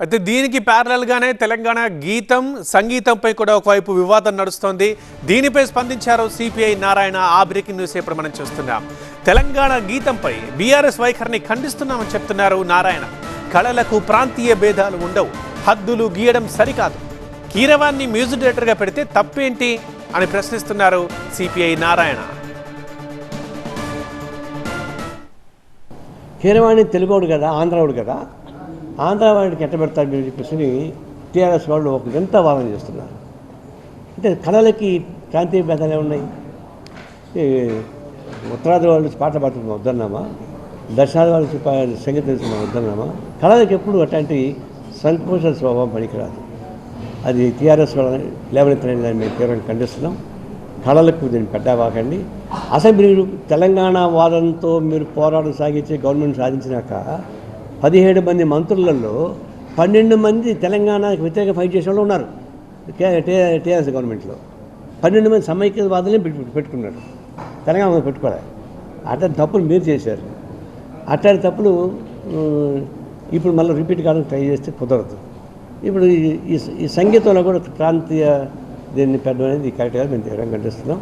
అయితే దీనికి ప్యారలల్గానే తెలంగాణ గీతం సంగీతంపై కూడా ఒకవైపు వివాదం నడుస్తోంది. దీనిపై స్పందించారు సిపిఐ నారాయణ. ఆ బ్రేకింగ్ న్యూస్ ఇప్పుడు మనం చూస్తున్నాం. తెలంగాణ గీతంపై బీఆర్ఎస్ వైఖరిని ఖండిస్తున్నామని చెప్తున్నారు నారాయణ. కళలకు ప్రాంతీయ భేదాలు ఉండవు. హద్దులు గీయడం సరికాదు. కీరవాన్ని మ్యూజిక్ డైరెక్టర్గా పెడితే తప్పేంటి అని ప్రశ్నిస్తున్నారు సిపిఐ నారాయణ. కీరవాణి తెలుగోడు కదా ఆంధ్రవాడు కదా? ఆంధ్ర వాడికి ఎట్ట పెడతారు మీరు చెప్పేసి టీఆర్ఎస్ వాళ్ళు ఒక వింత వాదన చేస్తున్నారు. అంటే కళలకి ప్రాంతీయ భేదాలు ఉన్నాయి ఈ ఉత్తరాది వాళ్ళు పాట పాడుతున్నాం వద్దన్నామా? దక్షిణాది వాళ్ళు సంగీత సంగీతం తెలుస్తున్నాం వద్దన్నామా? కళలకు ఎప్పుడు అట్లాంటి సంకోచ స్వభావం పనికిరాదు. అది టీఆర్ఎస్ వాళ్ళ లేవనెత్తలేని దాన్ని మేము తీవ్రంగా ఖండిస్తున్నాం. కళలకు దీన్ని పెట్టవాకండి. అసలు మీరు తెలంగాణ వాదంతో మీరు పోరాటం సాగించి గవర్నమెంట్ సాధించినాక పదిహేడు మంది మంత్రులలో పన్నెండు మంది తెలంగాణకు వ్యతిరేక ఫైట్ చేసే వాళ్ళు ఉన్నారు. టీఆర్ఎస్ గవర్నమెంట్లో. పన్నెండు మంది సమైక్యవాదులే పెట్టు పెట్టుకున్నారు. తెలంగాణ పెట్టుకోలే. అట్లాంటి తప్పులు మీరు చేశారు. అట్లాంటి తప్పులు ఇప్పుడు మళ్ళీ రిపీట్ కావడానికి ట్రై చేస్తే కుదరదు. ఇప్పుడు ఈ- ఈ సంగీతంలో కూడా ప్రాంతీయ దీన్ని పెట్టడం అనేది కరెక్ట్గా మేము తీవ్రంగా కనిపిస్తున్నాం